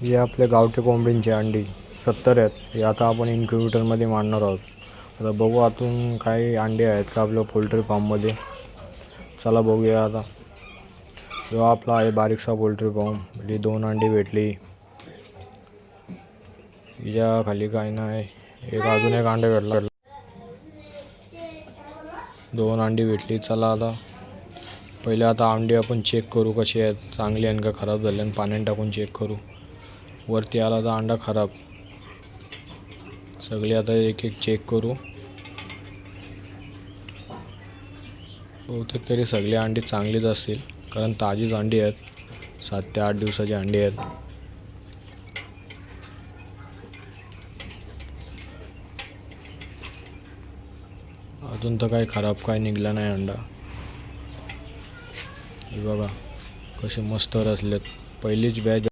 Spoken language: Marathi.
जे आपले गावठी कोंबडींचे अंडी सत्तर आहेत हे आता आपण इन्क्युबेटरमध्ये मांडणार आहोत. आता बघू आतून काही अंडे आहेत का आपल्या पोल्ट्री फार्ममध्ये. चला बघूया आता. जो आपला आहे बारीकसा पोल्ट्री फार्म ही दोन अंडी भेटली. हिच्या खाली काही नाही. एक अजून एक अंडे भेटला. दोन अंडी भेटली. चला आता. पहिले आता अंडी आपण चेक करू कशी आहेत चांगली आणि का खराब झाली आणि पाण्यात टाकून चेक करू. वरती आला तर अंडा खराब. सगळी आता एक एक चेक करू. बहुतेक तरी सगळी अंडी चांगलीच असतील. कारण ताजीच अंडी आहेत. सात ते आठ दिवसाची अंडी आहेत. अजून तर काही खराब काय निघला नाही अंडा. हे बघा कसे मस्त रचलेत. पहिलीच बॅच